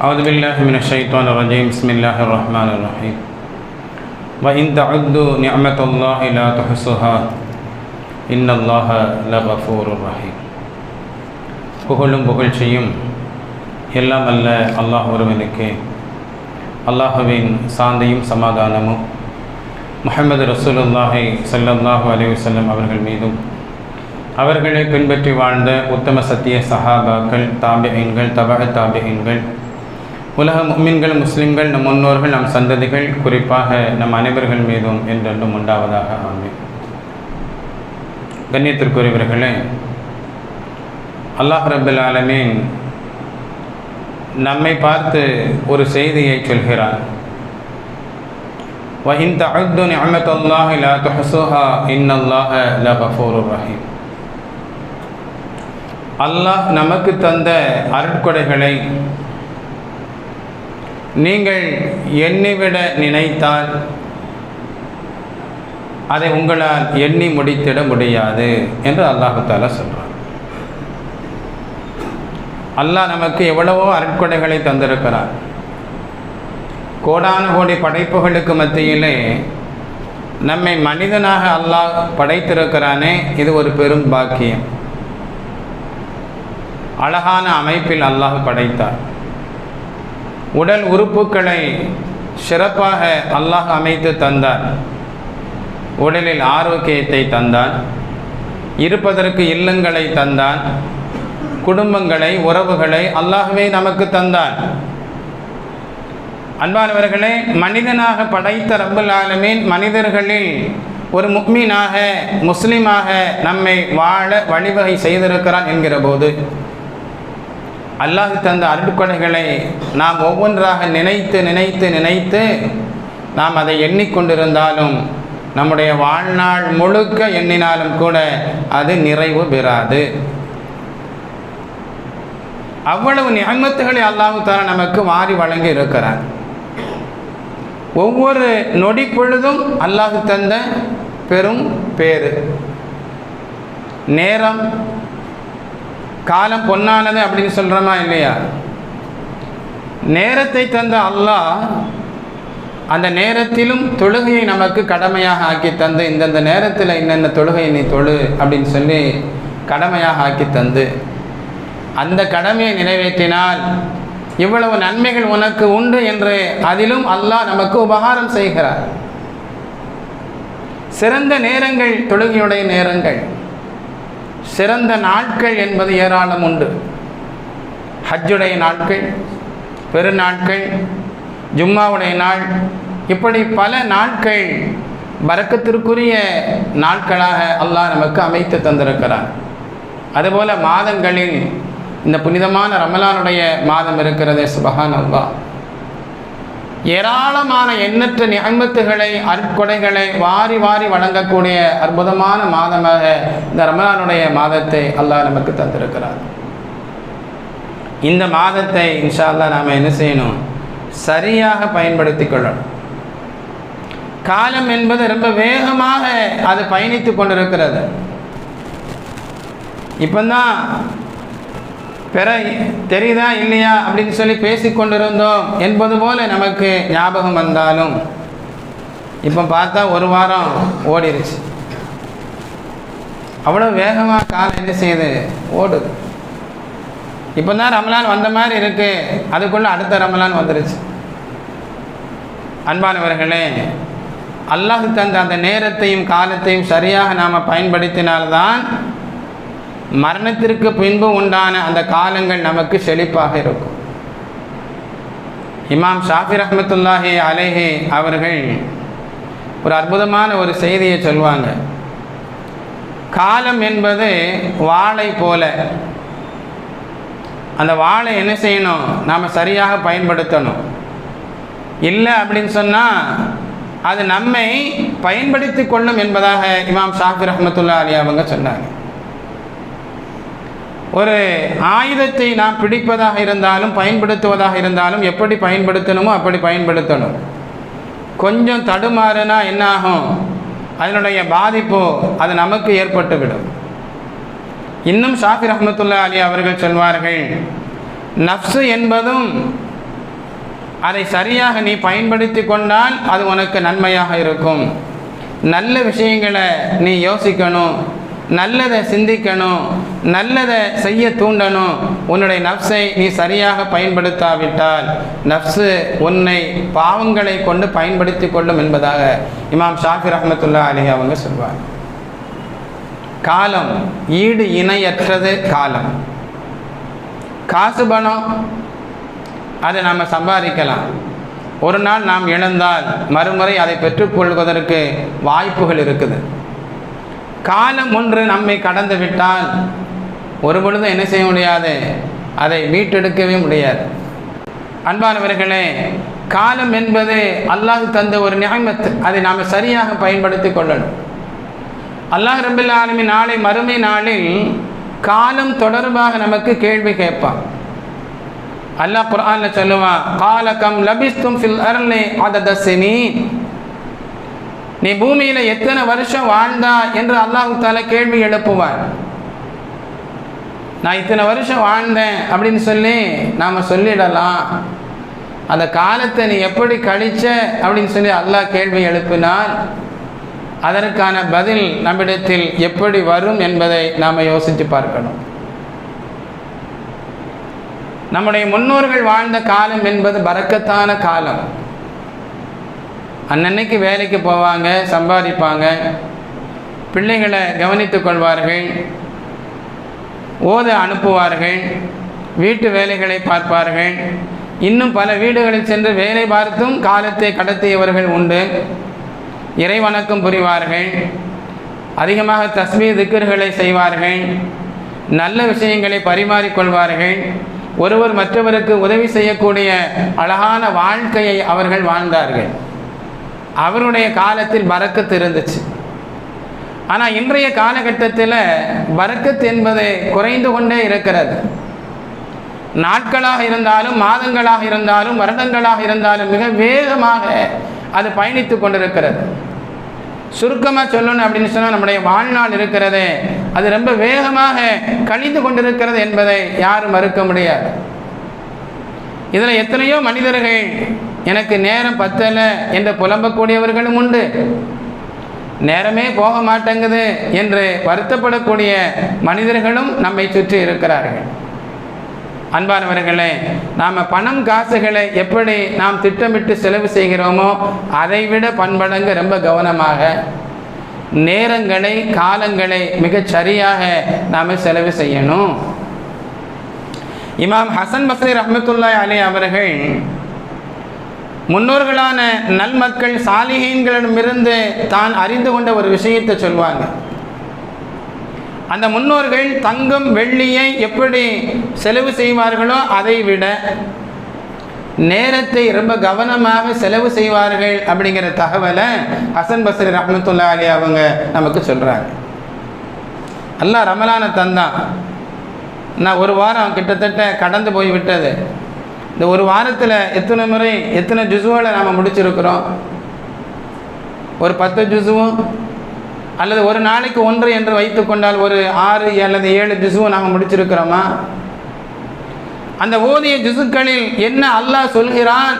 أعوذ بالله من الشيطان الرجيم بسم الله الرحمن الرحيم وإن تعدوا نعمة الله لا تحصها إن الله لغفور رحيم புகழும் புகழ்ச்சியும் எல்லாம் அல்ல அல்லாஹ் ஒருவனுக்கே அல்லாஹுவின் சாந்தியும் சமாதானமும் முஹம்மது ரசூலுல்லாஹி ஸல்லல்லாஹு அலைஹி வஸல்லம் அவர்கள் மீதும் அவர்களை பின்பற்றி வாழ்ந்த உத்தம சத்திய சஹாபாக்கள் தாபியன்கள் தபக தாபியன்கள் உலக முக்மின்கள் முஸ்லிம்கள் நம் முன்னோர்கள் நம் சந்ததிகள் குறிப்பாக நம் அனைவர்கள் மீதும் என்றென்றும் உண்டாவதாக ஆமீன் கண்ணியத்திற்குரியவர்களே அல்லாஹ் ரபுல் ஆலமீன் நம்மை பார்த்து ஒரு செய்தியை சொல்கிறார் وَإِن تَعُدُّوا نِعْمَةَ اللَّهِ لَا تُحْصُوهَا إِنَّ اللَّهَ لَغَفُورٌ رَحِيمٌ அல்லாஹ் நமக்கு தந்த அருட்கொடைகளை நீங்கள் எண்ணிவிட நினைத்தால் அதை உங்களால் எண்ணி முடித்திட முடியாது என்று அல்லாஹால சொல்கிறார் அல்லாஹ் நமக்கு எவ்வளவோ அருட்கொடைகளை தந்திருக்கிறார் கோடான கோடி படைப்புகளுக்கு மத்தியிலே நம்மை மனிதனாக அல்லாஹ் படைத்திருக்கிறானே இது ஒரு பெரும் பாக்கியம். அழகான அமைப்பில் அல்லாஹ் படைத்தார். உடல் உறுப்புகளை சிறப்பாக அல்லாஹ் அமைத்து தந்தார். உடலில் ஆரோக்கியத்தை தந்தான். இருப்பதற்கு இல்லங்களை தந்தான். குடும்பங்களை உறவுகளை அல்லாஹுவே நமக்கு தந்தான் அன்பானவர்களே மனிதனாக படைத்த ரப்புல் ஆலமீன் மனிதர்களில் ஒரு முக்மீனாக முஸ்லீமாக நம்மை வாழ வழிவகை செய்திருக்கிறான் என்கிற போது அல்லாஹ் தந்த அருட்கொடைகளை நாம் ஒவ்வொன்றாக நினைத்து நினைத்து நினைத்து நாம் அதை எண்ணிக்கொண்டிருந்தாலும் நம்முடைய வாழ்நாள் முழுக்க எண்ணினாலும் கூட அது நிறைவு பெறாது. அவ்வளவு நியமத்துகளை அல்லாஹு தாலா நமக்கு வாரி வழங்கி இருக்கிறார். ஒவ்வொரு நொடி பொழுதும் அல்லாஹு தந்த பெரும் பேரு நேரம் காலம் பொன்னானது அப்படின்னு சொல்கிறோமா இல்லையா? நேரத்தை தந்த அல்லாஹ் அந்த நேரத்திலும் தொழுகையை நமக்கு கடமையாக ஆக்கி தந்து இந்தந்த நேரத்தில் இன்னென்ன தொழுகை நீ தொழு அப்படின்னு சொல்லி கடமையாக ஆக்கி தந்து அந்த கடமையை நிறைவேற்றினால் இவ்வளவு நன்மைகள் உனக்கு உண்டு என்று அதிலும் அல்லாஹ் நமக்கு உபகாரம் செய்கிறார். சிறந்த நேரங்கள் தொழுகையுடைய நேரங்கள். சிறந்த நாட்கள் என்பது ஏராளம் உண்டு. ஹஜ்ஜுடைய நாட்கள் பெருநாட்கள் ஜும்மாவுடைய நாள் இப்படி பல நாட்கள் பறக்கத்திற்குரிய நாட்களாக அல்லாஹ் நமக்கு அமைத்து தந்திருக்கிறார் அதுபோல மாதங்களில் இந்த புனிதமான ரமலானுடைய மாதம் இருக்கிறது சுபஹான் அல்லா ஏராளமான எண்ணற்ற நியமத்துகளை அற்கொடைகளை வாரி வாரி வழங்கக்கூடிய அற்புதமான மாதமாக இந்த ரமலானுடைய மாதத்தை அல்லாஹ் நமக்கு தந்திருக்கிறார். இந்த மாதத்தை இன்ஷா அல்லா நாம் என்ன செய்யணும்? சரியாக பயன்படுத்தி கொள்ளணும். காலம் என்பது ரொம்ப வேகமாக அது பயணித்து கொண்டிருக்கிறது. இப்போதான் பெற தெரியுதா இல்லையா அப்படின்னு சொல்லி பேசிக்கொண்டிருந்தோம் என்பது போல நமக்கு ஞாபகம் வந்தாலும் இப்போ பார்த்தா ஒரு வாரம் ஓடிருச்சு. அவ்வளோ வேகமாக காலம் என்ன செய்யுது? ஓடுது. இப்போ தான் ரமலான் வந்த மாதிரி இருக்குது அதுக்குள்ளே அடுத்த ரமலான் வந்துருச்சு. அன்பானவர்களே அல்லாஹ் தந்த அந்த நேரத்தையும் காலத்தையும் சரியாக நாம் பயன்படுத்தினால்தான் மரணத்திற்கு பின்பு உண்டான அந்த காலங்கள் நமக்கு செழிப்பாக இருக்கும். இமாம் ஷாஃபி ரஹமத்துல்லாஹி அலேஹே அவர்கள் ஒரு அற்புதமான ஒரு செய்தியை சொல்லுவாங்க காலம் என்பது வாழை போல. அந்த வாழை என்ன செய்யணும்? நாம் சரியாக பயன்படுத்தணும். இல்லை அப்படின்னு சொன்னால் அது நம்மை பயன்படுத்தி கொள்ளும் என்பதாக இமாம் ஷாஃபி ரஹமத்துல்லா அலி அவங்க சொன்னாங்க. ஒரு ஆயுதத்தை நாம் பிடிப்பதாக இருந்தாலும் பயன்படுத்துவதாக இருந்தாலும் எப்படி பயன்படுத்தணுமோ அப்படி பயன்படுத்தணும். கொஞ்சம் தடுமாறுனா என்னாகும்? அதனுடைய பாதிப்பு அது நமக்கு ஏற்பட்டுவிடும். இன்னும் ஷாஃபி ரஹமத்துல்லா அலி அவர்கள் சொல்வார்கள் நஃப்ஸு என்பதும் அதை சரியாக நீ பயன்படுத்தி கொண்டால் அது உனக்கு நன்மையாக இருக்கும். நல்ல விஷயங்களை நீ யோசிக்கணும் நல்லதை சிந்திக்கணும் நல்லதை செய்ய தூண்டணும். உன்னுடைய நஃப்ஸை நீ சரியாக பயன்படுத்தாவிட்டால் நஃப்ஸு உன்னை பாவங்களை கொண்டு பயன்படுத்தி கொள்ளும் என்பதாக இமாம் ஷாஃபி ரஹமத்துல்லா அலி அவங்க சொல்வார் காலம் ஈடு இணையற்றது காலம். காசு பணம் அதை நாம் சம்பாதிக்கலாம். ஒரு நாள் நாம் இழந்தால் மறுமுறை அதை பெற்றுக்கொள்வதற்கு வாய்ப்புகள் இருக்குது. காலம் ஒன்று நம்மை கடந்து விட்டால் ஒரு பொழுதும் என்ன செய்ய முடியாது? அதை மீட்டெடுக்கவே முடியாது. அன்பானவர்களே காலம் என்பது அல்லாஹ் தந்த ஒரு நியமத் அதை நாம் சரியாக பயன்படுத்தி கொள்ளணும். அல்லாஹ் ரபில் ஆலமி நாளை மறுமை நாளில் காலம் தொடர்பாக நமக்கு கேள்வி கேட்பான். அல்லாஹ் குர்ஆன்ல சொல்லுவான் காலகம் லபிஸ்தும் ஃபில் அருளே அததசினி நீ பூமியில எத்தனை வருஷம் வாழ்ந்தா என்று அல்லாஹ் தால கேள்வி எழுப்புவார் நான் இத்தனை வருஷம் வாழ்ந்தேன் அப்படின்னு சொல்லி நாம் சொல்லிடலாம். அந்த காலத்தை நீ எப்படி கழிச்ச அப்படின்னு சொல்லி அல்லாஹ் கேள்வி எழுப்பினால் அதற்கான பதில் நம்மிடத்தில் எப்படி வரும் என்பதை நாம் யோசித்து பார்க்கணும். நம்முடைய முன்னோர்கள் வாழ்ந்த காலம் என்பது பறக்கத்தான காலம். அன்னன்னைக்கு வேலைக்கு போவாங்க சம்பாதிப்பாங்க பிள்ளைகளை கவனித்துக் கொள்வார்கள் ஓத அனுப்புவார்கள் வீட்டு வேலைகளை பார்ப்பார்கள். இன்னும் பல வீடுகளில் சென்று வேலை பார்த்தும் காலத்தை கடத்தியவர்கள் உண்டு. இறை வணக்கம் புரிவார்கள். அதிகமாக தஸ்மீ திக்கர்களை செய்வார்கள். நல்ல விஷயங்களை பரிமாறிக்கொள்வார்கள். ஒருவர் மற்றவருக்கு உதவி செய்யக்கூடிய அழகான வாழ்க்கையை அவர்கள் வாழ்ந்தார்கள். அவருடைய காலத்தில் பறக்கத்து இருந்துச்சு. ஆனால் இன்றைய காலகட்டத்தில் பறக்கத்து என்பது குறைந்து கொண்டே இருக்கிறது. நாட்களாக இருந்தாலும் மாதங்களாக இருந்தாலும் வருடங்களாக இருந்தாலும் மிக வேகமாக அது பயணித்து கொண்டிருக்கிறது. சுருக்கமாக சொல்லணும் அப்படின்னு சொன்னால் நம்முடைய வாழ்நாள் இருக்கிறதே அது ரொம்ப வேகமாக கழிந்து கொண்டிருக்கிறது என்பதை யாரும் மறுக்க முடியாது. இதில் எத்தனையோ மனிதர்கள் எனக்கு நேரம் பத்தலை என்று புலம்பக்கூடியவர்களும் உண்டு. நேரமே போக மாட்டேங்குது என்று வருத்தப்படக்கூடிய மனிதர்களும் நம்மை சுற்றி இருக்கிறார்கள். அன்பானவர்களே நாம் பணம் காசுகளை எப்படி நாம் திட்டமிட்டு செலவு செய்கிறோமோ அதைவிட பண்படங்கு ரொம்ப கவனமாக நேரங்களை காலங்களை மிகச் சரியாக நாம் செலவு செய்யணும். இமாம் ஹசன் பஸ்ரி ரஹமத்துல்லாய் அலி அவர்கள் முன்னோர்களான நல்மக்கள் சாலிகீன்களிடமிருந்து தான் அறிந்து கொண்ட ஒரு விஷயத்தை சொல்வாங்க. அந்த முன்னோர்கள் தங்கம் வெள்ளியை எப்படி செலவு செய்வார்களோ அதை விட நேரத்தை ரொம்ப கவனமாக செலவு செய்வார்கள் அப்படிங்கிற தகவலை ஹசன் பஸ்ரி ரஹமத்துல்லா அலி அவங்க நமக்கு சொல்கிறாங்க அல்லாஹ் ரமலான தந்தான். நான் ஒரு வாரம் கிட்டத்தட்ட கடந்து போய் விட்டது இந்த ஒரு வாரத்தில் எத்தனை முறை எத்தனை ஜுசுகளை நாம் முடிச்சிருக்கிறோம்? ஒரு பத்து ஜுசுவும் அல்லது ஒரு நாளைக்கு ஒன்று என்று வைத்துக்கொண்டால் ஒரு ஆறு அல்லது ஏழு ஜுசுவும் நாம் முடிச்சிருக்கிறோமா? அந்த ஓதிய ஜுசுக்களில் என்ன அல்லாஹ் சொல்கிறான்?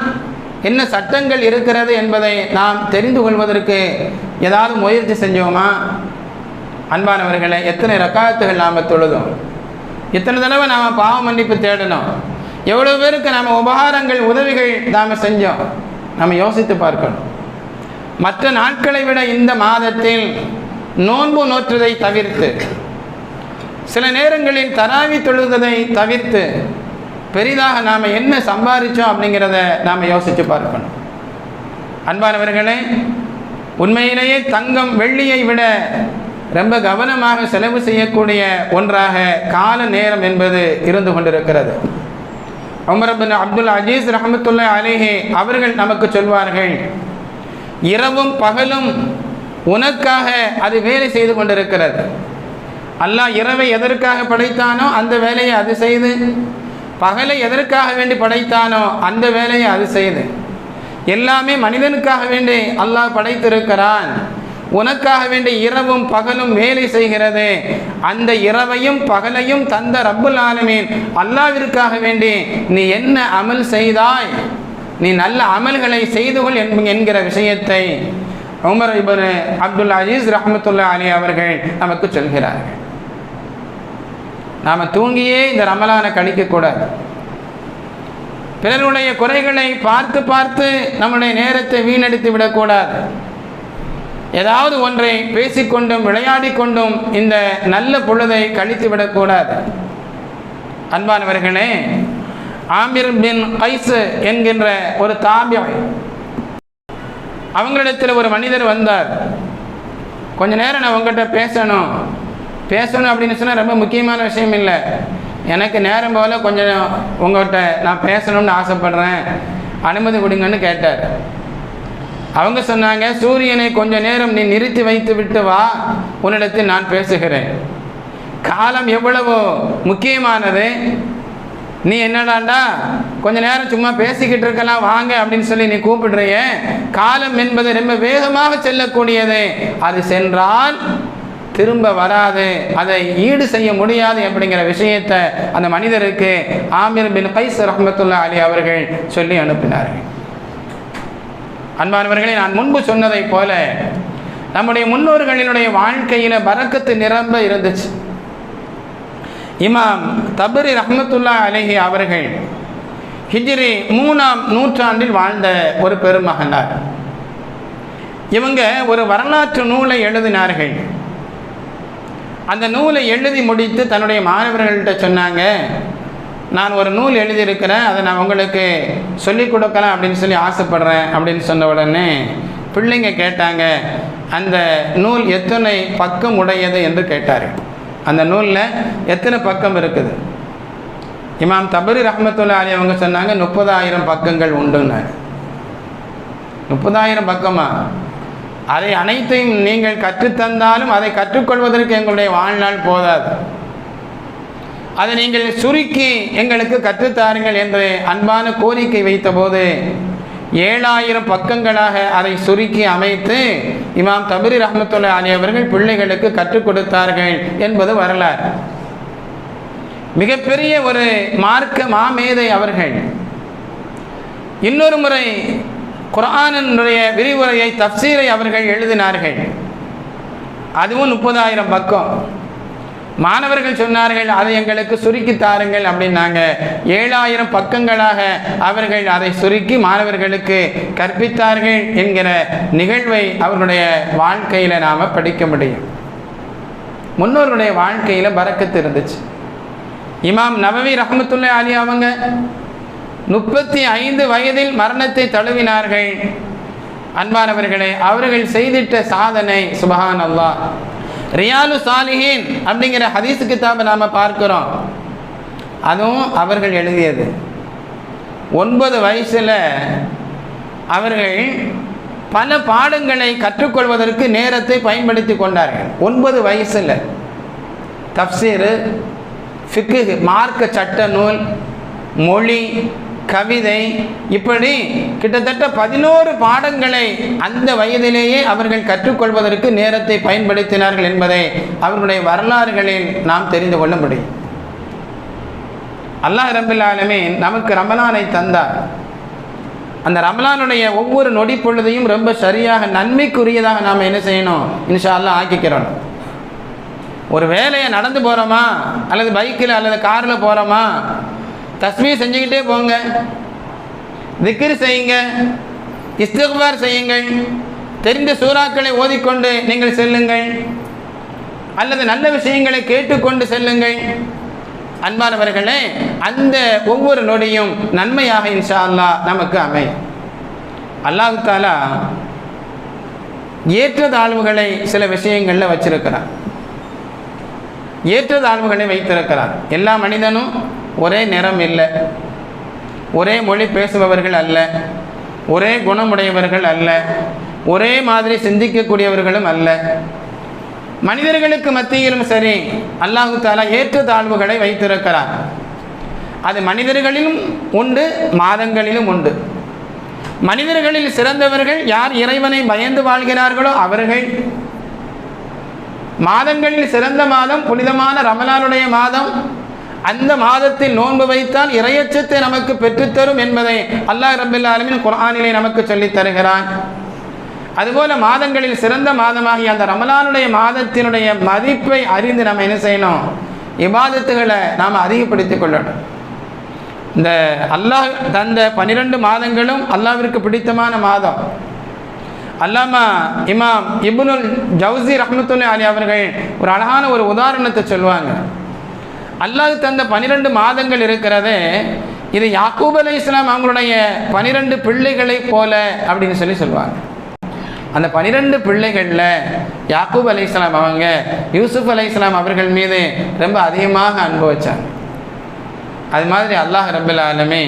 என்ன சட்டங்கள் இருக்கிறது என்பதை நாம் தெரிந்து கொள்வதற்கு ஏதாவது முயற்சி செஞ்சோமா? அன்பானவர்களை எத்தனை ரக்காத்துகள் நாம் தொழுதோம்? எத்தனை தடவை நாம் பாவ மன்னிப்பு தேடணும்? எவ்வளோ பேருக்கு நாம் உபகாரங்கள் உதவிகள் நாம் செஞ்சோம்? நம்ம யோசித்து பார்க்கணும். மற்ற நாட்களை விட இந்த மாதத்தில் நோன்பு நோற்றுதை தவிர்த்து சில நேரங்களில் தராவி தொழுவதை தவிர்த்து பெரிதாக நாம் என்ன சம்பாதிச்சோம் அப்படிங்கிறத நாம் யோசித்து பார்க்கணும். அன்பானவர்களே உண்மையிலேயே தங்கம் வெள்ளியை விட ரொம்ப கவனமாக செலவு செய்யக்கூடிய ஒன்றாக கால நேரம் என்பது இருந்து கொண்டிருக்கிறது. உமரபின் அப்துல் அஜீஸ் ரஹமத்துல்லா அலேஹே அவர்கள் நமக்கு சொல்வார்கள் இரவும் பகலும் உனக்காக அது வேலை செய்து கொண்டிருக்கிறது. அல்லாஹ் இரவை எதற்காக படைத்தானோ அந்த வேலையை அது செய்து பகலை எதற்காக வேண்டி படைத்தானோ அந்த வேலையை அது செய்து. எல்லாமே மனிதனுக்காக வேண்டி அல்லாஹ் படைத்திருக்கிறான். உனக்காக வேண்டி இரவும் பகலும் வேலை செய்கிறது. அந்த இரவையும் பகலையும் தந்த ரப்புல் ஆலமீன் அல்லாவிற்காக வேண்டி நீ என்ன அமல் செய்தாய்? நீ நல்ல அமல்களை செய்து கொள் என்ப- என்கிற விஷயத்தை உமர் இபன் அப்துல் அஜீஸ் ரஹமத்துல்லா அலி அவர்கள் நமக்கு சொல்கிறார்கள். நாம் தூங்கியே இந்த ரமலானை கழிக்கக்கூடாது பிறருடைய குறைகளை பார்த்து பார்த்து நம்முடைய நேரத்தை வீணடித்து விடக்கூடாது. ஏதாவது ஒன்றை பேசிக்கொண்டும் விளையாடி கொண்டும் இந்த நல்ல பொழுதை கழித்து விடக்கூடாது. அன்பானவர்களே ஆமிர் பின் கைஸ் என்கின்ற ஒரு தாபியம் அவங்களிடத்தில் ஒரு மனிதர் வந்தார். கொஞ்ச நேரம் நான் உங்கள்கிட்ட பேசணும். பேசணும் அப்படின்னு சொன்னால் ரொம்ப முக்கியமான விஷயம் இல்லை. எனக்கு நேரம் போல் கொஞ்சம் உங்கள்கிட்ட நான் பேசணும்னு ஆசைப்படுறேன். அனுமதி கொடுங்கன்னு கேட்டார். அவங்க சொன்னாங்க சூரியனை கொஞ்ச நேரம் நீ நிறுத்தி வைத்து விட்டு வா உன்னிடத்தில் நான் பேசுகிறேன். காலம் எவ்வளவு முக்கியமானது. நீ என்னடாண்டா கொஞ்ச நேரம் சும்மா பேசிக்கிட்டு இருக்கலாம் வாங்க அப்படின்னு சொல்லி நீ கூப்பிடுறிய. காலம் என்பது ரொம்ப வேகமாக செல்லக்கூடியது. அது சென்றால் திரும்ப வராது. அதை ஈடு செய்ய முடியாது அப்படிங்கிற விஷயத்தை அந்த மனிதருக்கு ஆமிர் பின் கைஸ் ரஹமத்துல்லா அலி அவர்கள் சொல்லி அனுப்பினார்கள். அன்பானவர்களே நான் முன்பு சொன்னதைப் போல நம்முடைய முன்னோர்களினுடைய வாழ்க்கையில பறக்கத்து நிரம்ப இருந்துச்சு. இமாம் தபரி ரஹ்மத்துல்லா அலஹி அவர்கள் ஹிஜ்ரி மூணாம் நூற்றாண்டில் வாழ்ந்த ஒரு பெருமகனார். இவங்க ஒரு வரலாற்று நூலை எழுதினார்கள். அந்த நூலை எழுதி முடித்து தன்னுடைய மாணவர்கள்ட்ட சொன்னாங்க நான் ஒரு நூல் எழுதியிருக்கிறேன் அதை நான் உங்களுக்கு சொல்லிக் கொடுக்கலாம் அப்படின்னு சொல்லி ஆசைப்படுறேன் அப்படின்னு சொன்ன உடனே பிள்ளைங்க கேட்டாங்க அந்த நூல் எத்தனை பக்கம் உடையது என்று கேட்டார். அந்த நூலில் எத்தனை பக்கம் இருக்குது? இமாம் தபரி ரஹமத்துல்லா அலி அவங்க சொன்னாங்க முப்பதாயிரம் பக்கங்கள் உண்டுன்னாரு. முப்பதாயிரம் பக்கமா? அதை அனைத்தையும் நீங்கள் கற்றுத்தந்தாலும் அதை கற்றுக்கொள்வதற்கு எங்களுடைய வாழ்நாள் போதாது. அதை நீங்கள் சுருக்கி எங்களுக்கு கற்றுத்தாருங்கள் என்று அன்பான கோரிக்கை வைத்தபோது ஏழாயிரம் பக்கங்களாக அதை சுருக்கி அமைத்து இமாம் தபரி ரஹமத்துல்லா அலி அவர்கள் பிள்ளைகளுக்கு கற்றுக் கொடுத்தார்கள் என்பது வரலாறு. மிகப்பெரிய ஒரு மார்க்க மாமேதை அவர்கள். இன்னொரு முறை குர்ஆனினுடைய விரிவுரையை தப்சீரை அவர்கள் எழுதினார்கள். அதுவும் முப்பதாயிரம் பக்கம். மாணவர்கள் சொன்னார்கள் அதை எங்களுக்கு சுருக்கி தாருங்கள் அப்படின்னாங்க. ஏழாயிரம் பக்கங்களாக அவர்கள் அதை சுருக்கி மாணவர்களுக்கு கற்பித்தார்கள் என்கிற நிகழ்வை அவர்களுடைய வாழ்க்கையில் நாம் படிக்க முடியும். முன்னோர்களுடைய வாழ்க்கையில் பறக்கத்து இருந்துச்சு. இமாம் நவவி ரஹமத்துல்லா அலி அவங்க முப்பத்தி ஐந்து வயதில் மரணத்தை தழுவினார்கள். அன்பானவர்களே அவர்கள் செய்திட்ட சாதனை சுபஹான் அல்லாஹ் ரியாலு சாலிஹின் அப்படிங்கிற ஹதீஸ் கிதாபை நாம் பார்க்குறோம். அதுவும் அவர்கள் எழுதியது. ஒன்பது வயசில் அவர்கள் பல பாடங்களை கற்றுக்கொள்வதற்கு நேரத்தை பயன்படுத்தி கொண்டார்கள். ஒன்பது வயசில். தப்சீரு ஃபிக்கு மார்க்க சட்ட நூல் மொழி கவிதை இப்படி கிட்டத்தட்ட பதினோரு பாடங்களை அந்த வயதிலேயே அவர்கள் கற்றுக்கொள்வதற்கு நேரத்தை பயன்படுத்தினார்கள் என்பதை அவர்களுடைய வரலாறுகளில் நாம் தெரிந்து கொள்ள முடியும். அல்லாஹ் ரபில் நமக்கு ரமலானை தந்தார். அந்த ரமலானுடைய ஒவ்வொரு நொடி பொழுதையும் ரொம்ப சரியாக நன்மைக்குரியதாக நாம் என்ன செய்யணும்? இன்ஷா அல்லாஹ் ஆக்கிக்கிறோம். ஒரு வேலையை நடந்து போகிறோமா அல்லது பைக்கில் அல்லது காரில் போகிறோமா தஸ்மீ செஞ்சுக்கிட்டே போங்க. திக்ர் செய்யுங்க. இஸ்திக்பார் செய்யுங்கள். தெரிந்த சூறாக்களை ஓதிக்கொண்டு நீங்கள் செல்லுங்கள். அல்லது நல்ல விஷயங்களை கேட்டுக்கொண்டு செல்லுங்கள். அன்பானவர்களே அந்த ஒவ்வொரு நொடியும் நன்மையாக இன்ஷா அல்லா நமக்கு அமையும். அல்லாஹு தாலா ஏற்றதாழ்வுகளை சில விஷயங்களில் வச்சிருக்கிறான். ஏற்றதாழ்வுகளை வைத்திருக்கிறான். எல்லா மனிதனும் ஒரே நிறம் இல்லை. ஒரே மொழி பேசுபவர்கள் அல்ல. ஒரே குணமுடையவர்கள் அல்ல. ஒரே மாதிரி சிந்திக்கக்கூடியவர்களும் அல்ல. மனிதர்களுக்கு மத்தியிலும் சரி அல்லாஹு தாலா ஏற்ற தாழ்வுகளை வைத்திருக்கிறார். அது மனிதர்களிலும் உண்டு மாதங்களிலும் உண்டு. மனிதர்களில் சிறந்தவர்கள் யார் இறைவனை பயந்து வாழ்கிறார்களோ அவர்கள். மாதங்களில் சிறந்த மாதம் புனிதமான ரமலானுடைய மாதம் அந்த மாதத்தில் நோன்பு வைத்தால் இறையச்சத்தை நமக்கு பெற்றுத்தரும் என்பதை அல்லாஹ் ரபில் ஆலமின் குரானிலே நமக்கு சொல்லித் தருகிறான். அதுபோல மாதங்களில் சிறந்த மாதமாகிய அந்த ரமலானுடைய மாதத்தினுடைய மதிப்பை அறிந்து நம்ம என்ன செய்யணும்? இபாதத்துகளை நாம் அதிகப்படுத்திக் கொள்ளணும். இந்த அல்லாஹ் தந்த பனிரெண்டு மாதங்களும் அல்லாவிற்கு பிடித்தமான மாதம். அல்லாமா இமாம் இபுனுல் ஜவுசி ரஹமத்துல்லா அலி அவர்கள் ஒரு அழகான ஒரு உதாரணத்தை சொல்லுவாங்க. அல்லாஹ் தந்த பனிரெண்டு மாதங்கள் இருக்கிறதே இது யாக்கூப் அலி இஸ்லாம் அவங்களுடைய பனிரெண்டு பிள்ளைகளை போல அப்படின்னு சொல்லி சொல்லுவாங்க. அந்த பனிரெண்டு பிள்ளைகளில் யாக்கூப் அலி இஸ்லாம் அவங்க யூசுப் அலி இஸ்லாம் அவர்கள் மீது ரொம்ப அதிகமாக அன்பு அது மாதிரி அல்லாஹ் ரபுல் ஆலமே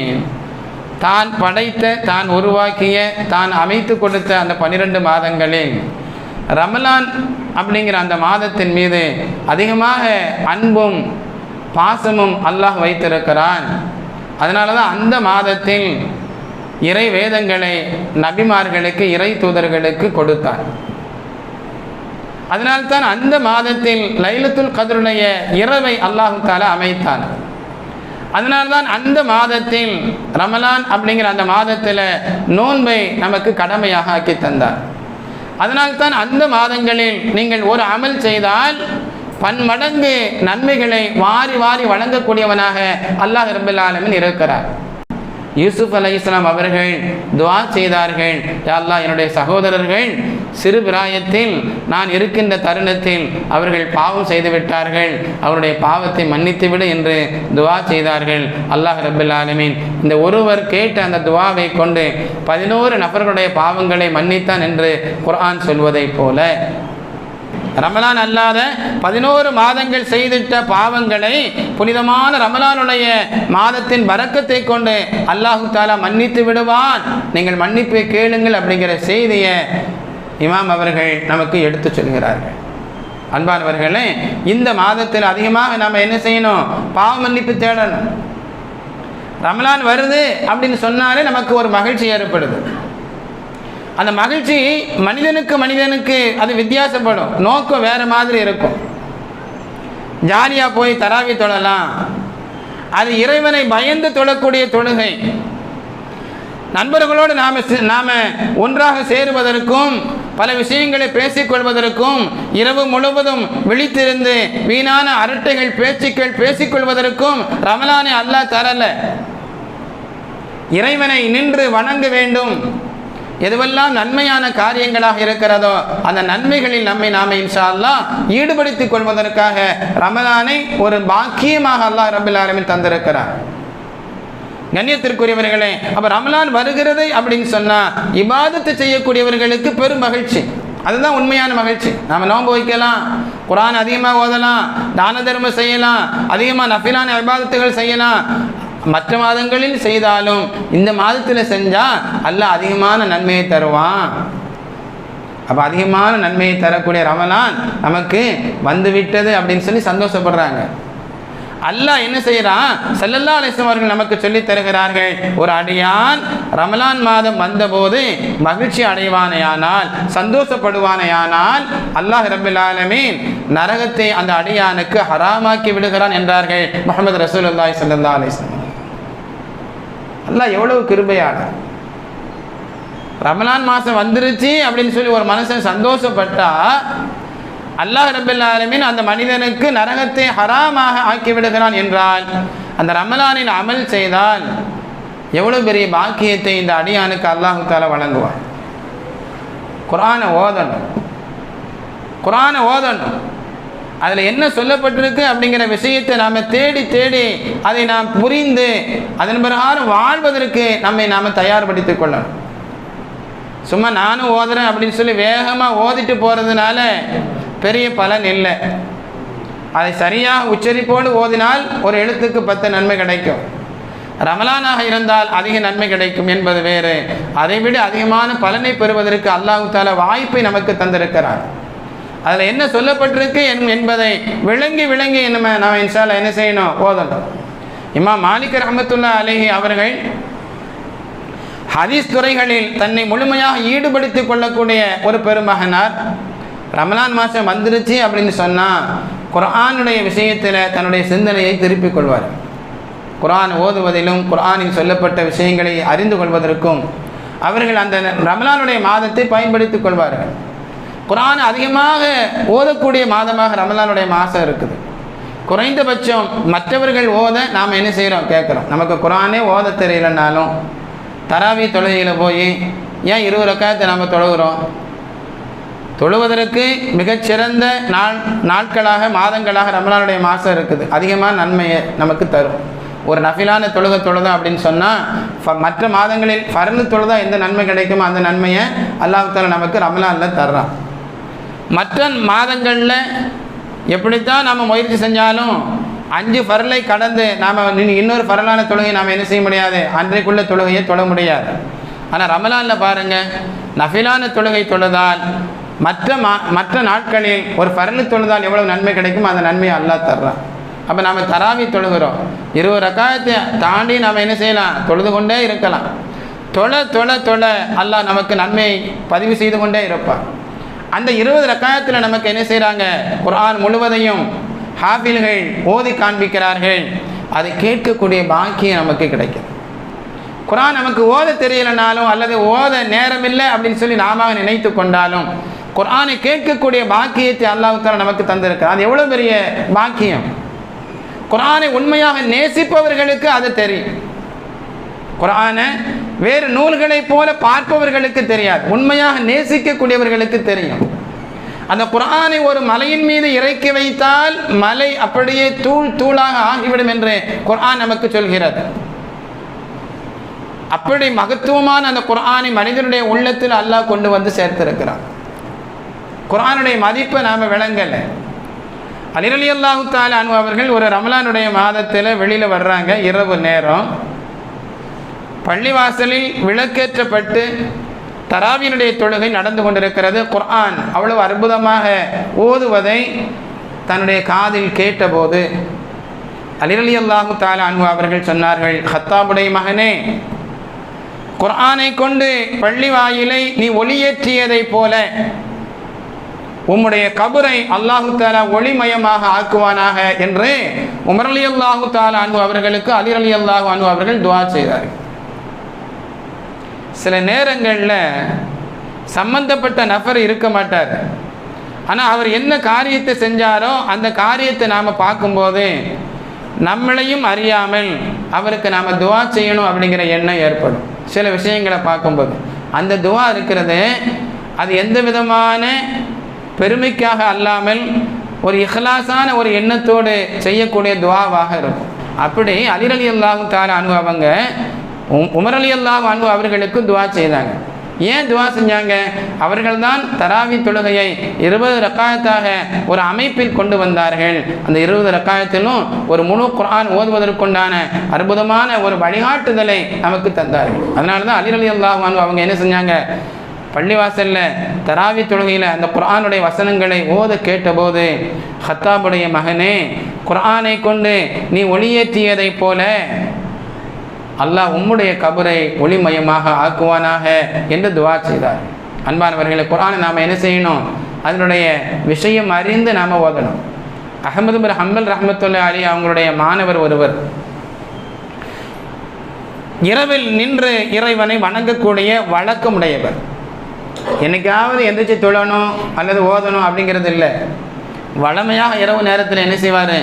தான் படைத்த தான் உருவாக்கிய தான் அமைத்து கொடுத்த அந்த பன்னிரெண்டு மாதங்களில் ரமலான் அப்படிங்கிற அந்த மாதத்தின் மீது அதிகமாக அன்பும் பாசமும் அல்லாஹ் வைத்திருக்கிறான். அதனால தான் அந்த மாதத்தில் இறை வேதங்களை நபிமார்களுக்கு இறை தூதர்களுக்கு கொடுத்தார் அதனால்தான் அந்த மாதத்தில் லைலத்துல் கதருடைய இரவை அல்லாஹு தாலா அமைத்தார் அதனால்தான் அந்த மாதத்தில் ரமலான் அப்படிங்கிற அந்த மாதத்தில் நோன்பை நமக்கு கடமையாக ஆக்கி தந்தார். அதனால்தான் அந்த மாதங்களில் நீங்கள் ஒரு அமல் செய்தால் பன்மடங்கு நன்மைகளை வாரி வாரி வழங்கக்கூடியவனாக அல்லாஹ் ரபுல்லாலமின் இருக்கிறார். யூசுப் அலை இஸ்லாம் அவர்கள் துவா செய்தார்கள். அல்லாஹ் என்னுடைய சகோதரர்கள் சிறு பிராயத்தில் நான் இருக்கின்ற தருணத்தில் அவர்கள் பாவம் செய்து விட்டார்கள். அவருடைய பாவத்தை மன்னித்து விடு என்று துவா செய்தார்கள். அல்லாஹ் ரபுல் ஆலமீன் இந்த ஒருவர் கேட்ட அந்த துவாவை கொண்டு பதினோரு நபர்களுடைய பாவங்களை மன்னித்தான் என்று குர்ஆன் சொல்வதைப் போல ரமலான் அல்லாத பதினோரு மாதங்கள் செய்திட்ட பாவங்களை புனிதமான ரமலானுடைய மாதத்தின் வரக்கத்தை கொண்டு அல்லாஹு தாலா மன்னித்து விடுவான். நீங்கள் மன்னிப்பை கேளுங்கள் அப்படிங்கிற செய்தியை இமாம் அவர்கள் நமக்கு எடுத்து சொல்கிறார்கள். அன்பானவர்களே இந்த மாதத்தில் அதிகமாக நாம் என்ன செய்யணும்? பாவ மன்னிப்பு தேடணும். ரமலான் வருது அப்படின்னு சொன்னாலே நமக்கு ஒரு மகிழ்ச்சி ஏற்படுது. அந்த மகிழ்ச்சி மனிதனுக்கு மனிதனுக்கு அது வித்தியாசப்படும். நோக்கம் வேறு மாதிரி இருக்கும். ஜாலியாக போய் தராவி தொழலாம் அது இறைவனை பயந்து தொழக்கூடிய தொழுகை. நண்பர்களோடு நாம் நாம் ஒன்றாக சேருவதற்கும் பல விஷயங்களை பேசிக்கொள்வதற்கும் இரவு முழுவதும் விழித்திருந்து வீணான அரட்டைகள் பேச்சுக்கள் பேசிக்கொள்வதற்கும் ரமலானை அல்லாஹ் தரல. இறைவனை நின்று வணங்க வேண்டும். எதுவெல்லாம் நன்மையான காரியங்களாக இருக்கிறதோ அந்த நன்மைகளில் நம்மை நாம இன்ஷா அல்லா ஈடுபடுத்திக் கொள்வதற்காக ரமலானை ஒரு பாக்கியமாக அல்லாஹ் ரபில் ஆலமின் தந்திருக்கிறார். கண்ணியத்திற்குரியவர்களே அப்ப ரமலான் வருகிறது அப்படின்னு சொன்னா இபாதத்தை செய்யக்கூடியவர்களுக்கு பெரும் மகிழ்ச்சி. அதுதான் உண்மையான மகிழ்ச்சி. நாம நோன்பு வைக்கலாம் குரான் அதிகமாக ஓதலாம் தான தர்மம் செய்யலாம் அதிகமாக நஃபிலான விவாதத்துகள் செய்யலாம் மற்ற மாதங்களில் செய்தாலும் இந்த மாதத்தில் செஞ்சால் அல்லாஹ் அதிகமான நன்மையை தருவான். அப்போ அதிகமான நன்மையை தரக்கூடிய ரமலான் நமக்கு வந்துவிட்டது அப்படின்னு சொல்லி சந்தோஷப்படுறாங்க. அல்லாஹ் என்ன செய்கிறான் செல்லல்லா அலிஸ்லாம் அவர்கள் நமக்கு சொல்லி தருகிறார்கள் ஒரு அடியான் ரமலான் மாதம் வந்தபோது மகிழ்ச்சி அடைவானையானால் சந்தோஷப்படுவானையானால் அல்லாஹ் ரபுல் நரகத்தை அந்த அடியானுக்கு ஹராமாக்கி விடுகிறான் என்றார்கள் முகமது அல்லாஹ் சல்லா அலிஸ்லாம் அல்லாஹ் எவ்வளவு கிருபையான. ரமலான் மாதம் வந்துருச்சு அப்படின்னு சொல்லி ஒரு மனுஷன் சந்தோஷப்பட்டா அல்லாஹ் ரபுல் அந்த மனிதனுக்கு நரகத்தை ஹராமாக ஆக்கி விடுகிறான் என்றால் அந்த ரமலானின் அமல் செய்தால் எவ்வளோ பெரிய பாக்கியத்தை இந்த அடியானுக்கு அல்லாஹு தால வழங்குவான். குரானை ஓதணும். குரானை ஓதணும். அதில் என்ன சொல்லப்பட்டிருக்கு அப்படிங்கிற விஷயத்தை நாம் தேடி தேடி அதை நாம் புரிந்து அதன் பிரகாரம் வாழ்வதற்கு நம்மை நாம் தயார்படுத்திக் கொள்ளணும். சும்மா நானும் ஓதுறேன் அப்படின்னு சொல்லி வேகமாக ஓதிட்டு போகிறதுனால பெரிய பலன் இல்லை. அதை சரியாக உச்சரிப்போடு ஓதினால் ஒரு எழுத்துக்கு பத்து நன்மை கிடைக்கும். ரமலானாக இருந்தால் அதிக நன்மை கிடைக்கும் என்பது வேறு. அதைவிட அதிகமான பலனை பெறுவதற்கு அல்லாஹு தால வாய்ப்பை நமக்கு தந்திருக்கிறார் அதில் என்ன சொல்லப்பட்டிருக்கு என்பதை விளங்கி விளங்கி நம்ம நாம் இன்ஷால்லா என்ன செய்யணும்? ஓதணும் இம்மா மாலிக் ரஹமத்துல்லா அலேஹி அவர்கள் ஹதீஸ் துறைகளில் தன்னை முழுமையாக ஈடுபடுத்திக் கொள்ளக்கூடிய ஒரு பெருமகனார். ரமலான் மாதம் வந்துருச்சு அப்படின்னு சொன்னால் குர்ஆனுடைய விஷயத்தில் தன்னுடைய சிந்தனையை திருப்பிக் கொள்வார். குர்ஆன் ஓதுவதிலும் குரானில் சொல்லப்பட்ட விஷயங்களை அறிந்து கொள்வதற்கும் அவர்கள் அந்த ரமலானுடைய மாதத்தை பயன்படுத்திக் கொள்வார்கள். குரான் அதிகமாக ஓதக்கூடிய மாதமாக ரமலானுடைய மாதம் இருக்குது. குறைந்தபட்சம் மற்றவர்கள் ஓத நாம் என்ன செய்கிறோம் கேட்குறோம் நமக்கு குரானே ஓத தெரியலனாலும் தராவி தொழுகையில் போய் ஏன் இருபது ரக்காயத்தை நாம் தொழுகிறோம்? தொழுவதற்கு மிகச்சிறந்த நாள் நாட்களாக மாதங்களாக ரமலானுடைய மாதம் இருக்குது. அதிகமான நன்மையை நமக்கு தரும். ஒரு நஃபிலான தொழுகை தொழுதா அப்படின்னு சொன்னால் மற்ற மாதங்களில் ஃபர்னு தொழுதா எந்த நன்மை கிடைக்குமோ அந்த நன்மையை அல்லாஹ் நமக்கு ரமலானில் தர்றான். மற்ற மாதங்களில் எப்படித்தான் நாம் முயற்சி செஞ்சாலும் அஞ்சு ஃபரலை கடந்து நாம் இன்னொரு ஃபரலான தொழுகையை நாம் என்ன செய்ய முடியாது? அன்றைக்குள்ள தொழுகையை தொழ முடியாது. ஆனால் ரமலானில் பாருங்கள் நஃபிலான தொழுகை தொழுதால் மற்ற மா மற்ற நாட்களில் ஒரு ஃபரலு தொழுதால் எவ்வளோ நன்மை கிடைக்கும் அந்த நன்மையை அல்லா தர்றான். அப்போ நாம் தராவி தொழுகிறோம். இருபது ரக்காயத்தை தாண்டி நாம் என்ன செய்யலாம்? தொழுது கொண்டே இருக்கலாம். தொலை தொலை தொலை அல்லாஹ் நமக்கு நன்மையை பதிவு செய்து கொண்டே இருப்பான். அந்த இருபது ரக்காயத்தில் நமக்கு என்ன செய்கிறாங்க குர்ஆன் முழுவதையும் ஹாஃபில்கள் ஓதி காண்பிக்கிறார்கள். அதை கேட்கக்கூடிய பாக்கியம் நமக்கு கிடைக்கும். குரான் நமக்கு ஓத தெரியலனாலும் அல்லது ஓத நேரமில்லை அப்படின்னு சொல்லி நாம நினைத்து கொண்டாலும் குரானை கேட்கக்கூடிய பாக்கியத்தை அல்லாஹால நமக்கு தந்திருக்கிறார் அது எவ்வளோ பெரிய பாக்கியம்? குரானை உண்மையாக நேசிப்பவர்களுக்கு அது தெரியும். குரானை வேறு நூல்களைப் போல பார்ப்பவர்களுக்கு தெரியாது. உண்மையாக நேசிக்கக்கூடியவர்களுக்கு தெரியும். அந்த குரானை ஒரு மலையின் மீது இறக்கி வைத்தால் மலை அப்படியே தூள் தூளாக ஆகிவிடும் என்று குர்ஆன் நமக்கு சொல்கிறது. அப்படி மகத்துவமான அந்த குரானை மனிதனுடைய உள்ளத்தில் அல்லாஹ் கொண்டு வந்து சேர்த்திருக்கிறான். குரானுடைய மதிப்பை நாம் விளங்கலை. அலிரலி அல்லாஹு தாலா அவர்கள் ஒரு ரமலானுடைய மாதத்தில் வெளியில் வர்றாங்க. இரவு நேரம். பள்ளிவாசலில் விளக்கேற்றப்பட்டு தராவினுடைய தொழுகை நடந்து கொண்டிருக்கிறது. குர்ஆன் அவ்வளவு அற்புதமாக ஓதுவதை தன்னுடைய காதில் கேட்டபோது அலிரலி அல்லாஹு தாலா அன்பு அவர்கள் சொன்னார்கள் ஹத்தாபுடைய மகனே குர்ஆனை கொண்டு பள்ளி வாயிலை நீ ஒளியேற்றியதைப் போல உம்முடைய கபரை அல்லாஹு தாலா ஒளிமயமாக ஆக்குவானாக என்று உமரலி அல்லாஹு தாலா அன்பு அவர்களுக்கு அலிரலி அல்லாஹு அன்பு அவர்கள் துவா செய்தார்கள். சில நேரங்களில் சம்பந்தப்பட்ட நபர் இருக்க மாட்டார். ஆனால் அவர் என்ன காரியத்தை செஞ்சாரோ அந்த காரியத்தை நாம் பார்க்கும்போது நம்மளையும் அறியாமல் அவருக்கு நாம் துவா செய்யணும் அப்படிங்கிற எண்ணம் ஏற்படும். சில விஷயங்களை பார்க்கும்போது. அந்த துவா இருக்கிறது அது எந்த விதமான பெருமைக்காக அல்லாமல் ஒரு இஹ்லாஸான ஒரு எண்ணத்தோடு செய்யக்கூடிய துவாவாக இருக்கும். அப்படி அலிரலி அல்லாஹு தார அனுபவங்க உமரலி உம் உமர் அவர்களுக்கும் அல்லாஹ் துவா செய்தாங்க. ஏன் துவா செஞ்சாங்க? அவர்கள்தான் தராவி தொழுகையை இருபது ரக்காயத்தாக ஒரு அமைப்பில் கொண்டு வந்தார்கள். அந்த இருபது ரக்காயத்திலும் ஒரு முழு குரான் ஓதுவதற்குண்டான அற்புதமான ஒரு வழிகாட்டுதலை நமக்கு தந்தார்கள். அதனால தான் அலி அலி அல்லாஹ் அனு அவங்க என்ன செஞ்சாங்க? பள்ளிவாசல்ல தராவி தொழுகையில் அந்த குரானுடைய வசனங்களை ஓத கேட்டபோது ஹத்தாபுடைய மகனே குரானை கொண்டு நீ ஒளியேற்றியதைப் போல அல்லாஹ் உம்முடைய கபரை ஒளிமயமாக ஆக்குவானாக என்று துவா செய்தார். அன்பானவர்களை குரானை நாம் என்ன செய்யணும்? அதனுடைய விஷயம் அறிந்து நாம் ஓதணும். அகமது பின் ஹம்பல் ரஹமத்துல்லா அலி அவங்களுடைய மாணவர் ஒருவர். இரவில் நின்று இறைவனை வணங்கக்கூடிய வழக்கமுடையவர். என்னைக்காவது எந்திரிச்சு தொழணும் அல்லது ஓதணும் அப்படிங்கிறது இல்லை. வளமையாக இரவு நேரத்தில் என்ன செய்வார்?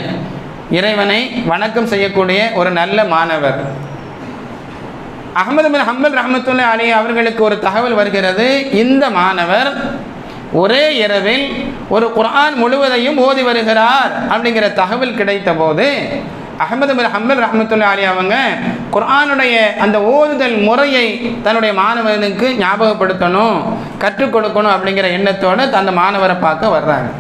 இறைவனை வணக்கம் செய்யக்கூடிய ஒரு நல்ல மாணவர். அகமது பின் ஹம்பல் ரஹமத்துல்லா அலி அவர்களுக்கு ஒரு தகவல் வருகிறது. இந்த மாணவர் ஒரே இரவில் ஒரு குரான் முழுவதையும் ஓதி வருகிறார் அப்படிங்கிற தகவல் கிடைத்த போது அகமது பின் ஹம்பல் ரஹமத்துல்லா அலி அவங்க குரானுடைய அந்த ஓதுதல் முறையை தன்னுடைய மாணவனுக்கு ஞாபகப்படுத்தணும் கற்றுக் கொடுக்கணும் அப்படிங்கிற எண்ணத்தோடு அந்த மாணவரை பார்க்க வர்றாங்க.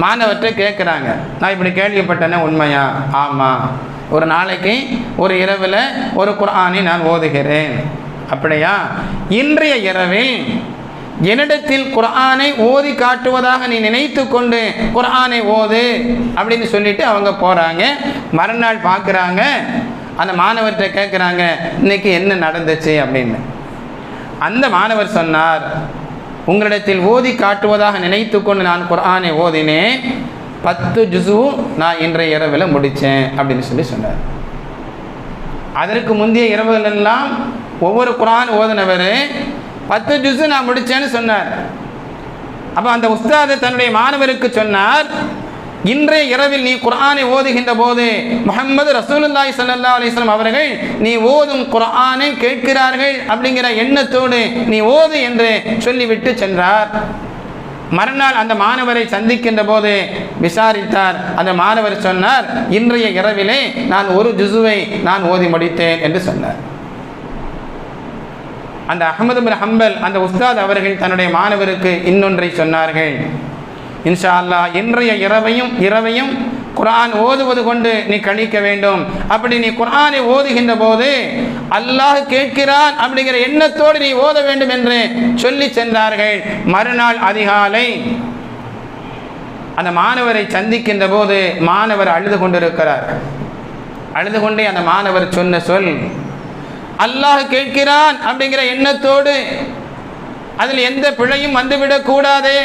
மாணவர்கிட்ட கேட்குறாங்க நான் இப்படி கேள்விப்பட்டேனே உண்மையா? ஆமாம் ஒரு நாளைக்கு ஒரு இரவில் ஒரு குரானை நான் ஓதுகிறேன். அப்படியா? இன்றைய இரவில் என்னிடத்தில் குர்ஆனை ஓதி காட்டுவதாக நீ நினைத்து கொண்டு குரானை ஓது அப்படின்னு சொல்லிட்டு அவங்க போகிறாங்க மறுநாள் பார்க்குறாங்க அந்த மாணவர்கிட்ட கேட்குறாங்க இன்னைக்கு என்ன நடந்துச்சு? அப்படின்னு. அந்த மாணவர் சொன்னார் உங்களிடத்தில் ஓதி காட்டுவதாக நினைத்து கொண்டு நான் குர்ஆனை ஓதினேன். பத்து ஜுசுவும் நான் இன்றைய இரவில் முடித்தேன் அப்படின்னு சொல்லி சொன்னார். அதற்கு முந்தைய இரவுகள் எல்லாம் ஒவ்வொரு குரான் ஓதினவர் பத்து ஜுசு நான் முடித்தேன்னு சொன்னார். அப்போ அந்த உஸ்தாது தன்னுடைய மாணவருக்கு சொன்னார் இன்றைய இரவில் நீ குரானை ஓதுகின்ற போது முகமது ரசூலுல்லாய் சல்லா அலிஸ்லாம் அவர்கள் நீ ஓதும் குரானை கேட்கிறார்கள் அப்படிங்கிற எண்ணத்தோடு நீ ஓது என்று சொல்லிவிட்டு சென்றார். மறுநாள் அந்த மாணவரை சந்திக்கின்ற போது விசாரித்தார். அந்த மாணவர் சொன்னார் இன்றைய இரவிலே நான் ஒரு ஜுசுவை நான் ஓதி முடித்தேன் என்று சொன்னார். அந்த அகமது பின் ஹம்பல் அந்த உஸ்தாத் அவர்கள் தன்னுடைய மாணவருக்கு இன்னொன்றை சொன்னார்கள். இன்ஷா அல்லாஹ் இன்றைய இரவையும் இரவையும் குரான் ஓதுவது கொண்டு நீ கணிக்க வேண்டும். அப்படி நீ குரானை ஓதுகின்ற போது அல்லாஹ் கேட்கிறான் அப்படிங்கிற எண்ணத்தோடு நீ ஓத வேண்டும் என்று சொல்லி சென்றார்கள். மறுநாள் அதிகாலை அந்த மாணவரை சந்திக்கின்ற போது மாணவர் அழுது கொண்டிருக்கிறார். அழுது கொண்டே அந்த மாணவர் சொன்ன சொல் அல்லாஹ் கேட்கிறான் அப்படிங்கிற எண்ணத்தோடு அதில் எந்த பிழையும் வந்துவிடக் கூடாதே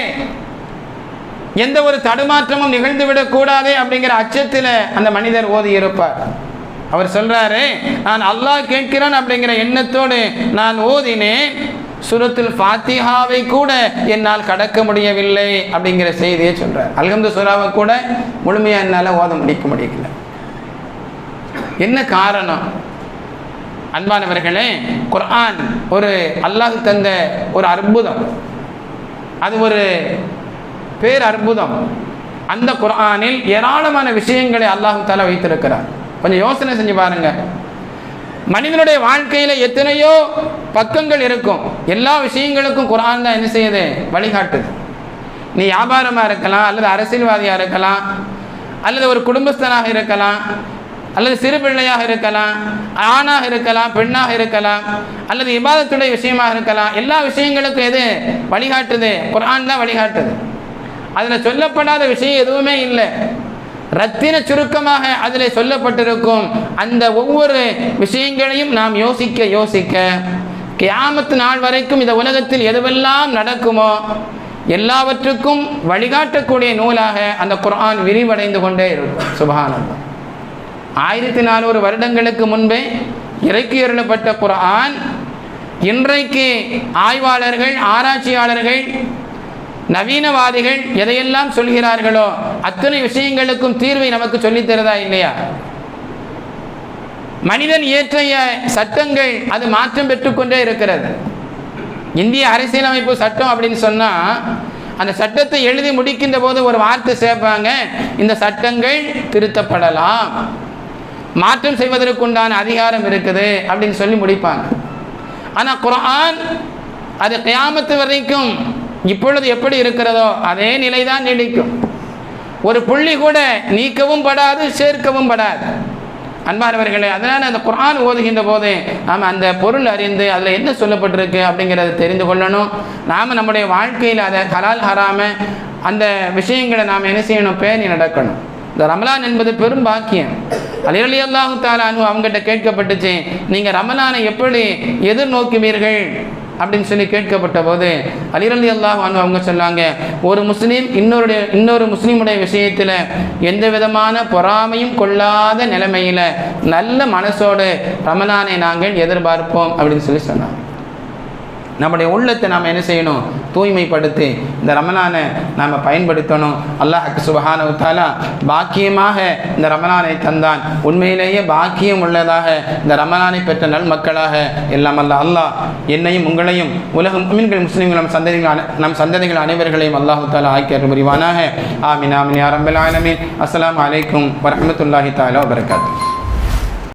எந்த ஒரு தடுமாற்றமும் நிகழ்ந்துவிடக் விடக்கூடாது அப்படிங்கிற அச்சத்தில் அந்த மனிதர் ஓதி இருப்பார். அவர் சொல்றாரு நான் அல்லாஹ் கேட்கிறான் அப்படிங்கிற எண்ணத்தோடு நான் ஓதினேன். சுரத்தில் ஃபாத்திஹாவை கூட என்னால் கடக்க முடியவில்லை அப்படிங்கிற செய்தியை சொல்றார். அல்ஹம்து சுராவை கூட முழுமையாக என்னால் ஓத முடிக்க முடியல என்ன காரணம்? அன்பானவர்களே குர்ஆன் ஒரு அல்லாஹ் தந்த ஒரு அற்புதம். அது ஒரு பேர் அற்புதம். அந்த குரானில் ஏராளமான விஷயங்களை அல்லாஹு தாலா வைத்திருக்கிறார். கொஞ்சம் யோசனை செஞ்சு பாருங்க. மனிதனுடைய வாழ்க்கையில் எத்தனையோ பக்கங்கள் இருக்கும். எல்லா விஷயங்களுக்கும் குரான் தான் என்ன செய்யுது? வழிகாட்டுது. நீ வியாபாரமாக இருக்கலாம் அல்லது அரசியல்வாதியாக இருக்கலாம் அல்லது ஒரு குடும்பஸ்தனாக இருக்கலாம் அல்லது சிறு பிள்ளையாக இருக்கலாம் ஆணாக இருக்கலாம் பெண்ணாக இருக்கலாம் அல்லது இபாதத்துடைய விஷயமாக இருக்கலாம். எல்லா விஷயங்களுக்கும் எது? வழிகாட்டுது. குரான் தான் வழிகாட்டுது. அதில் சொல்லப்படாத விஷயம் எதுவுமே இல்லை. ரத்தின சுருக்கமாக அதில் சொல்லப்பட்டிருக்கும் அந்த ஒவ்வொரு விஷயங்களையும் நாம் யோசிக்க யோசிக்க கியாமத்து நாள் வரைக்கும் இந்த உலகத்தில் எதுவெல்லாம் நடக்குமோ எல்லாவற்றுக்கும் வழிகாட்டக்கூடிய நூலாக அந்த குரான் விரிவடைந்து கொண்டே இருக்கும். சுபஹானல்லாஹ். ஆயிரத்தி நானூறு வருடங்களுக்கு முன்பே இறக்கி அருளப்பட்ட குரான் இன்றைக்கு ஆய்வாளர்கள் ஆராய்ச்சியாளர்கள் நவீனவாதிகள் எதையெல்லாம் சொல்கிறார்களோ அத்தனை விஷயங்களுக்கும் தீர்வை நமக்கு சொல்லித்தருதா இல்லையா? மனிதன் இயற்றிய சட்டங்கள் அது மாற்றம் பெற்றுக்கொண்டே இருக்கிறது. இந்திய அரசியலமைப்பு சட்டம் அப்படின்னு சொன்னால் அந்த சட்டத்தை எழுதி முடிக்கின்ற போது ஒரு வார்த்தை சேர்ப்பாங்க இந்த சட்டங்கள் திருத்தப்படலாம். மாற்றம் செய்வதற்குண்டான அதிகாரம் இருக்குது அப்படின்னு சொல்லி முடிப்பாங்க. ஆனால் குரான் அது கியாமத்து வரைக்கும் இப்பொழுது எப்படி இருக்கிறதோ அதே நிலை தான் நீடிக்கும். ஒரு புள்ளி கூட நீக்கவும் படாது சேர்க்கவும் படாது. அன்பானவர்களே அதனால் அந்த குரான் ஓதுகின்ற போது நாம் அந்த பொருள் அறிந்து அதில் என்ன சொல்லப்பட்டிருக்கு அப்படிங்கிறத தெரிந்து கொள்ளணும். நாம் நம்முடைய வாழ்க்கையில் அதை ஹலால் ஹராம அந்த விஷயங்களை நாம் என்ன செய்யணும்? பேணி நடக்கணும். இந்த ரமலான் என்பது பெரும் பாக்கியம். அலிரலி அல்லாஹு தாலானு அவங்ககிட்ட கேட்கப்பட்டுச்சு நீங்கள் ரமலானை எப்படி எதிர்நோக்குவீர்கள்? அப்படின்னு சொல்லி கேட்கப்பட்ட போது அலிரலி அல்லாஹ் அவங்க சொன்னாங்க ஒரு முஸ்லீம் இன்னொருடைய இன்னொரு முஸ்லீமுடைய விஷயத்தில் எந்த விதமான பொறாமையும் கொள்ளாத நிலைமையில் நல்ல மனசோடு ரமலானை நாங்கள் எதிர்பார்ப்போம் அப்படின்னு சொல்லி சொன்னாங்க. நம்முடைய உள்ளத்தை நாம் என்ன செய்யணும்? தூய்மைப்படுத்தி இந்த ரமலானை நாம் பயன்படுத்தணும். அல்லாஹ் சுபஹானவு உத்தாலா பாக்கியமாக இந்த ரமலானை தந்தான். உண்மையிலேயே பாக்கியம் உள்ளதாக இந்த ரமலானை பெற்ற நல் மக்களாக எல்லாம் அல்ல. அல்லாஹ் என்னையும் உங்களையும் உலகம் மீன்கள் முஸ்லீம்கள் நம் சந்ததிகள் நம் சந்ததிகள் அனைவர்களையும் அல்லாஹு தாலா ஆக்கி புரிவானாக. ஆமின் ஆமின் யாரம்பல் ஆலமின். அஸ்லாம் அலைக்கும் வரமத்துல்லாஹி தாலா வரகாத்து